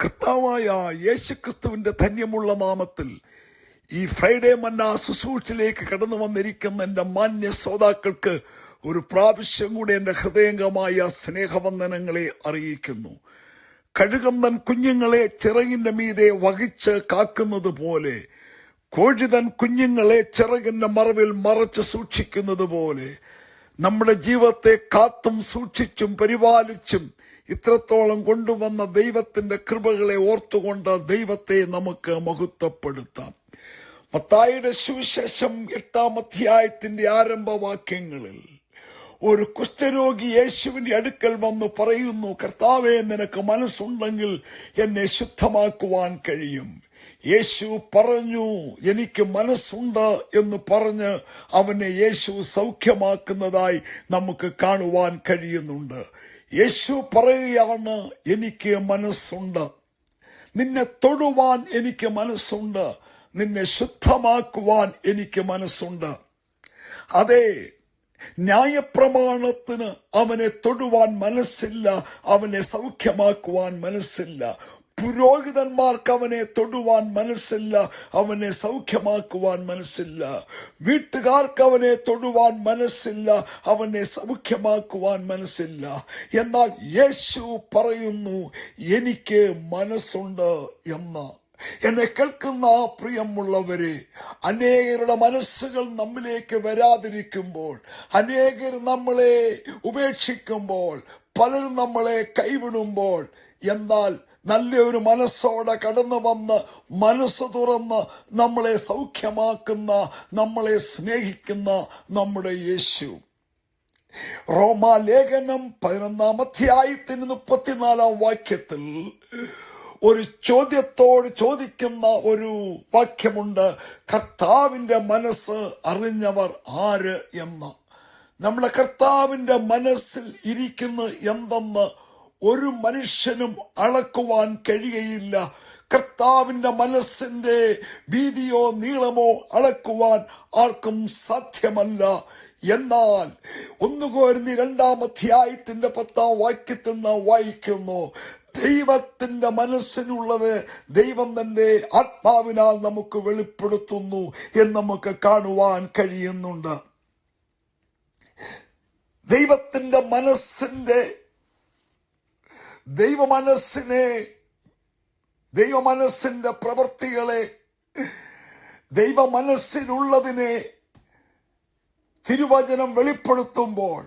കർത്താവായ യേശുക്രിസ്തുവിന്റെ ധന്യമുള്ള നാമത്തിൽ ഈ ഫ്രൈഡേ മന്ന ശുശ്രൂഷയിലേക്ക് കടന്നു വന്നിരിക്കുന്ന എന്റെ മാന്യ ശ്രോതാക്കൾക്ക് ഒരു പ്രാവശ്യം കൂടി എന്റെ ഹൃദയംഗമായ സ്നേഹവന്ദനങ്ങളെ അറിയിക്കുന്നു. കഴുകന്തൻ കുഞ്ഞുങ്ങളെ ചിറകിന്റെ മീതെ വഹിച്ച് കാക്കുന്നത് പോലെ കോഴിതൻ കുഞ്ഞുങ്ങളെ ചിറകിന്റെ മറവിൽ മറച്ച് സൂക്ഷിക്കുന്നത് പോലെ നമ്മുടെ ജീവിതത്തെ കാത്തും സൂക്ഷിച്ചും പരിപാലിച്ചും ഇത്രത്തോളം കൊണ്ടുവന്ന ദൈവത്തിന്റെ കൃപകളെ ഓർത്തുകൊണ്ട് ദൈവത്തെ നമുക്ക് മഹത്വപ്പെടുത്താം. മത്തായിയുടെ സുവിശേഷം എട്ടാം അധ്യായത്തിന്റെ ആരംഭവാക്യങ്ങളിൽ ഒരു കുഷ്ഠരോഗി യേശുവിന്റെ അടുക്കൽ വന്ന് പറയുന്നു കർത്താവെ നിനക്ക് മനസ്സുണ്ടെങ്കിൽ എന്നെ ശുദ്ധമാക്കുവാൻ കഴിയും. യേശു പറഞ്ഞു എനിക്ക് മനസ്സുണ്ട് എന്ന് പറഞ്ഞ് അവനെ യേശു സൗഖ്യമാക്കുന്നതായി നമുക്ക് കാണുവാൻ കഴിയുന്നുണ്ട്. യേശു പറയുകയാണ് എനിക്ക് മനസ്സുണ്ട്. നിന്നെ തൊടുവാൻ എനിക്ക് മനസ്സുണ്ട്. നിന്നെ ശുദ്ധമാക്കുവാൻ എനിക്ക് മനസ്സുണ്ട്. അതെ ന്യായപ്രമാണത്തിന് അവനെ തൊടുവാൻ മനസ്സില്ല അവനെ സൗഖ്യമാക്കുവാൻ മനസ്സില്ല. പുരോഹിതന്മാർക്ക് അവനെ തൊടുവാൻ മനസ്സില്ല അവനെ സൗഖ്യമാക്കുവാൻ മനസ്സില്ല. വീട്ടുകാർക്ക് അവനെ തൊടുവാൻ മനസ്സില്ല അവനെ സൗഖ്യമാക്കുവാൻ മനസ്സില്ല. എന്നാൽ യേശു പറയുന്നു എനിക്ക് മനസ്സുണ്ട് എന്ന്. എന്നെ കേൾക്കുന്ന പ്രിയമുള്ളവരെ അനേകരുടെ മനസ്സുകൾ നമ്മിലേക്ക് വരാതിരിക്കുമ്പോൾ അനേകർ നമ്മളെ ഉപേക്ഷിക്കുമ്പോൾ പലരും നമ്മളെ കൈവിടുമ്പോൾ എന്നാൽ നല്ലൊരു മനസ്സോടെ കടന്നു വന്ന് മനസ്സ് തുറന്ന് നമ്മളെ സൗഖ്യമാക്കുന്ന നമ്മളെ സ്നേഹിക്കുന്ന നമ്മുടെ യേശു. റോമാലേഖനം പതിനൊന്നാം അധ്യായത്തിന് മുപ്പത്തിനാലാം വാക്യത്തിൽ ഒരു ചോദ്യത്തോട് ചോദിക്കുന്ന ഒരു വാക്യമുണ്ട്. കർത്താവിന്റെ മനസ്സ് അറിഞ്ഞവർ ആര് എന്ന്? നമ്മുടെ കർത്താവിന്റെ മനസ്സിൽ ഇരിക്കുന്ന എന്തെന്ന് ഒരു മനുഷ്യനും അളക്കുവാൻ കഴിയയില്ല. കർത്താവിന്റെ മനസ്സിന്റെ വീതിയോ നീളമോ അളക്കുവാൻ ആർക്കും സാധ്യമല്ല. എന്നാൽ ഒന്നുകോരുന്നി രണ്ടാം അധ്യായത്തിന്റെ പത്താം വാക്യത്തിൽ നാം വായിക്കുന്നു ദൈവത്തിന്റെ മനസ്സിനുള്ളത് ദൈവം തന്റെ ആത്മാവിനാൽ നമുക്ക് വെളിപ്പെടുത്തുന്നു എന്ന് നമുക്ക് കാണുവാൻ കഴിയുന്നുണ്ട്. ദൈവത്തിന്റെ മനസ്സിന്റെ ദൈവമനസ്സിനെ ദൈവമനസ്സിന്റെ പ്രവൃത്തികളെ ദൈവ മനസ്സിലുള്ളതിനെ തിരുവചനം വെളിപ്പെടുത്തുമ്പോൾ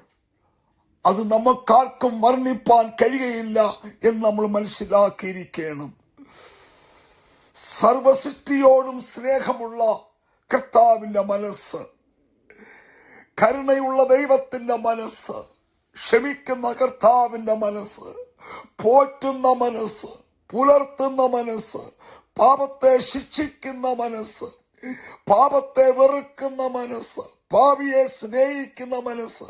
അത് നമുക്കാർക്കും വർണിപ്പാൻ കഴിയയില്ല എന്ന് നമ്മൾ മനസ്സിലാക്കിയിരിക്കണം. സർവസൃഷ്ടിയോടും സ്നേഹമുള്ള കർത്താവിന്റെ മനസ്സ് കരുണയുള്ള ദൈവത്തിന്റെ മനസ്സ് ക്ഷമിക്കുന്ന കർത്താവിന്റെ മനസ്സ് പോറ്റുന്ന മനസ്സ് പുലർത്തുന്ന മനസ്സ് പാപത്തെ ശിക്ഷിക്കുന്ന മനസ്സ് പാപത്തെ വെറുക്കുന്ന മനസ്സ് പാവിയെ സ്നേഹിക്കുന്ന മനസ്സ്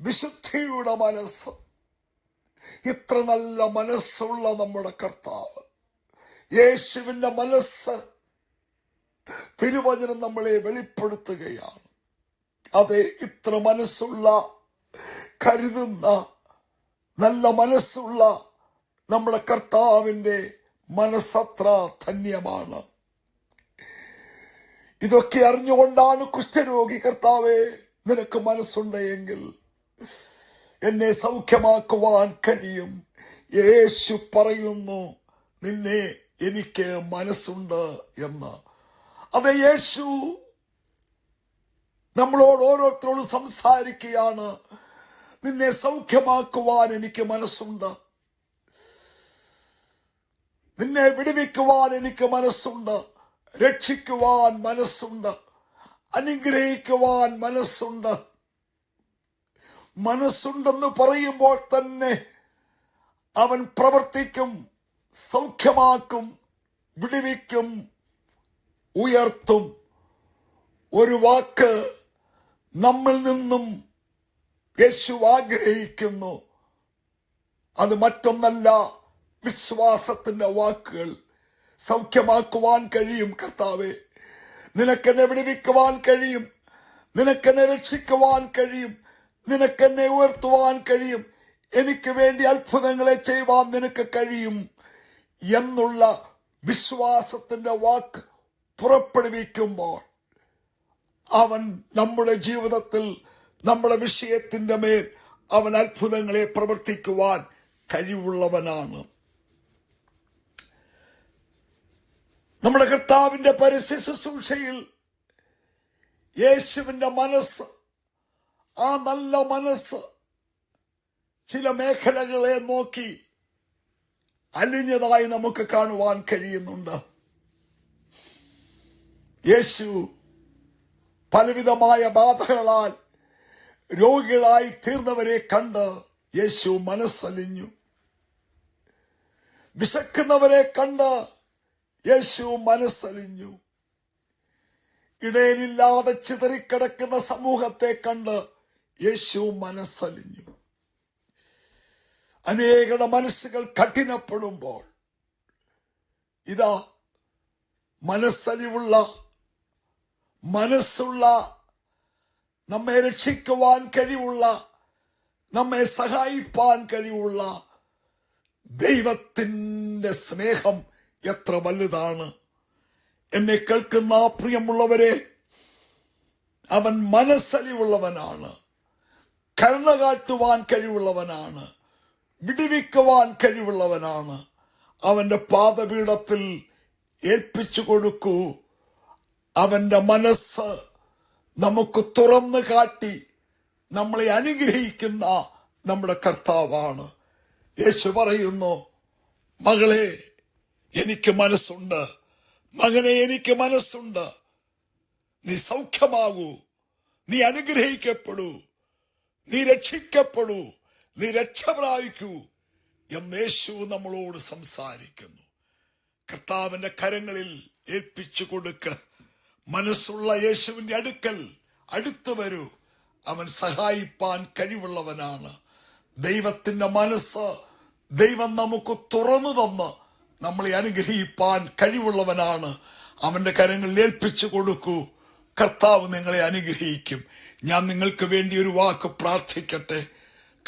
വിശുദ്ധിയുടെ മനസ്സ്. ഇത്ര നല്ല മനസ്സുള്ള നമ്മുടെ കർത്താവ്. യേശുവിന്റെ മനസ്സ് തിരുവചനം നമ്മളെ വെളിപ്പെടുത്തുകയാണ്. അതെ ഇത്ര മനസ്സുള്ള കരുതുന്ന നല്ല മനസ്സുള്ള നമ്മുടെ കർത്താവിന്റെ മനസ്സത്ര ധന്യമാണ്. ഇതൊക്കെ അറിഞ്ഞുകൊണ്ടാണ് കുഷ്ഠരോഗി കർത്താവെ നിനക്ക് മനസ്സുണ്ടെങ്കിൽ എന്നെ സൗഖ്യമാക്കുവാൻ കഴിയും. യേശു പറയുന്നു നിന്നെ എനിക്ക് മനസ്സുണ്ട് എന്ന്. അത് യേശു നമ്മളോട് ഓരോരുത്തരോടും സംസാരിക്കുകയാണ്. നിന്നെ സൗഖ്യമാക്കുവാൻ എനിക്ക് മനസ്സുണ്ട്. നിന്നെ വിടുവിക്കുവാൻ എനിക്ക് മനസ്സുണ്ട്. രക്ഷിക്കുവാൻ മനസ്സുണ്ട്. അനുഗ്രഹിക്കുവാൻ മനസ്സുണ്ട്. മനസ്സുണ്ടെന്ന് പറയുമ്പോൾ തന്നെ അവൻ പ്രവർത്തിക്കും സൗഖ്യമാക്കും വിടുവിക്കും ഉയർത്തും. ഒരു വാക്ക് നമ്മിൽ നിന്നും യേശു ആഗ്രഹിക്കുന്നു. അത് മറ്റൊന്നല്ല വിശ്വാസത്തിന്റെ വാക്കുകൾ സൗഖ്യമാക്കുവാൻ കഴിയും കർത്താവെ. നിനക്കെന്നെ വിടുവിക്കുവാൻ കഴിയും നിനക്കെന്നെ രക്ഷിക്കുവാൻ കഴിയും നിനക്കെന്നെ ഉയർത്തുവാൻ കഴിയും. എനിക്ക് വേണ്ടി അത്ഭുതങ്ങളെ ചെയ്യുവാൻ നിനക്ക് കഴിയും എന്നുള്ള വിശ്വാസത്തിന്റെ വാക്ക് പുറപ്പെടുവിക്കുമ്പോൾ അവൻ നമ്മുടെ ജീവിതത്തിൽ നമ്മുടെ വിഷയത്തിന്റെ മേൽ അവൻ അത്ഭുതങ്ങളെ പ്രവർത്തിക്കുവാൻ കഴിവുള്ളവനാണ്. നമ്മുടെ കർത്താവിന്റെ പരസ്യ ശുശ്രൂഷയിൽ യേശുവിന്റെ മനസ്സ് ആ നല്ല മനസ്സ് ചില മേഖലകളെ നോക്കി അലിഞ്ഞതായി നമുക്ക് കാണുവാൻ കഴിയുന്നുണ്ട്. യേശു പലവിധമായ ബാധകളാൽ രോഗികളായി തീർന്നവരെ കണ്ട് യേശു മനസ്സലിഞ്ഞു. വിശക്കുന്നവരെ കണ്ട് യേശു മനസ്സലിഞ്ഞു. ഇടയിലില്ലാതെ ചിതറിക്കിടക്കുന്ന സമൂഹത്തെ കണ്ട് യേശു മനസ്സലിഞ്ഞു. അനേകരുടെ മനസ്സുകൾ കഠിനപ്പെടുമ്പോൾ ഇതാ മനസ്സലിവുള്ള മനസ്സുള്ള നമ്മെ രക്ഷിക്കുവാൻ കഴിവുള്ള നമ്മെ സഹായിപ്പാൻ കഴിവുള്ള ദൈവത്തിന്റെ സ്നേഹം എത്ര വലുതാണ്. എന്നെ കേൾക്കുന്ന പ്രിയമുള്ളവരെ അവൻ മനസ്സലിവുള്ളവനാണ് കരുണ കാട്ടുവാൻ കഴിവുള്ളവനാണ് വിടിവിക്കുവാൻ കഴിവുള്ളവനാണ്. അവന്റെ പാദപീഠത്തിൽ ഏൽപ്പിച്ചു കൊടുക്കൂ. അവന്റെ മനസ്സ് നമുക്ക് തുറന്നു കാട്ടി നമ്മളെ അനുഗ്രഹിക്കുന്ന നമ്മുടെ കർത്താവാണ്. യേശു പറയുന്നു മകളെ എനിക്ക് മനസ്സുണ്ട്. മകനെ എനിക്ക് മനസ്സുണ്ട്. നീ സൗഖ്യമാകൂ. നീ അനുഗ്രഹിക്കപ്പെടൂ. നീ രക്ഷിക്കപ്പെടൂ. നീ രക്ഷ പ്രാപിക്കൂ എന്ന് യേശു നമ്മളോട് സംസാരിക്കുന്നു. കർത്താവിന്റെ കരങ്ങളിൽ ഏൽപ്പിച്ചു കൊടുക്ക. മനസ്സുള്ള യേശുവിന്റെ അടുക്കൽ അടുത്തു വരൂ. അവൻ സഹായിപ്പാൻ കഴിവുള്ളവനാണ്. ദൈവത്തിന്റെ മനസ്സ് ദൈവം നമുക്ക് തുറന്നു തന്ന് നമ്മളെ അനുഗ്രഹിപ്പാൻ കഴിവുള്ളവനാണ്. അവന്റെ കരങ്ങളിൽ ഏൽപ്പിച്ചു കൊടുക്കൂ. കർത്താവ് നിങ്ങളെ അനുഗ്രഹിക്കും. ഞാൻ നിങ്ങൾക്ക് വേണ്ടി ഒരു വാക്ക് പ്രാർത്ഥിക്കട്ടെ.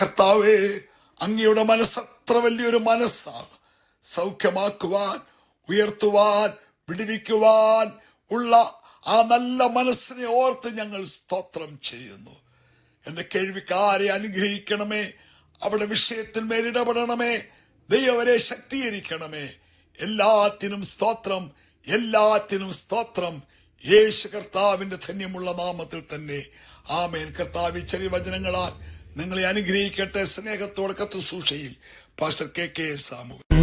കർത്താവേ അങ്ങയുടെ മനസ്സ് അത്ര വലിയൊരു മനസ്സാണ്. സൗഖ്യമാക്കുവാൻ ഉയർത്തുവാൻ വിടിവിക്കുവാൻ ഉള്ള ആ നല്ല മനസ്സിനെ ഓർത്ത് ഞങ്ങൾ സ്തോത്രം ചെയ്യുന്നു. എന്റെ കേൾവിക്കാരെ അനുഗ്രഹിക്കണമേ. അവിടെ വിഷയത്തിന്മേൽ ഇടപെടണമേ ദൈവരെ ശക്തീകരിക്കണമേ. എല്ലാത്തിനും സ്തോത്രം എല്ലാത്തിനും സ്തോത്രം. യേശു കർത്താവിന്റെ ധന്യമുള്ള നാമത്തിൽ തന്നെ. ആമേൻ. കർത്താവ് ചെറിയ വചനങ്ങളാൽ നിങ്ങളെ അനുഗ്രഹിക്കട്ടെ. സ്നേഹത്തോടെ കത്തു സൂക്ഷയിൽ പാസ്റ്റർ കെ കെ സാമു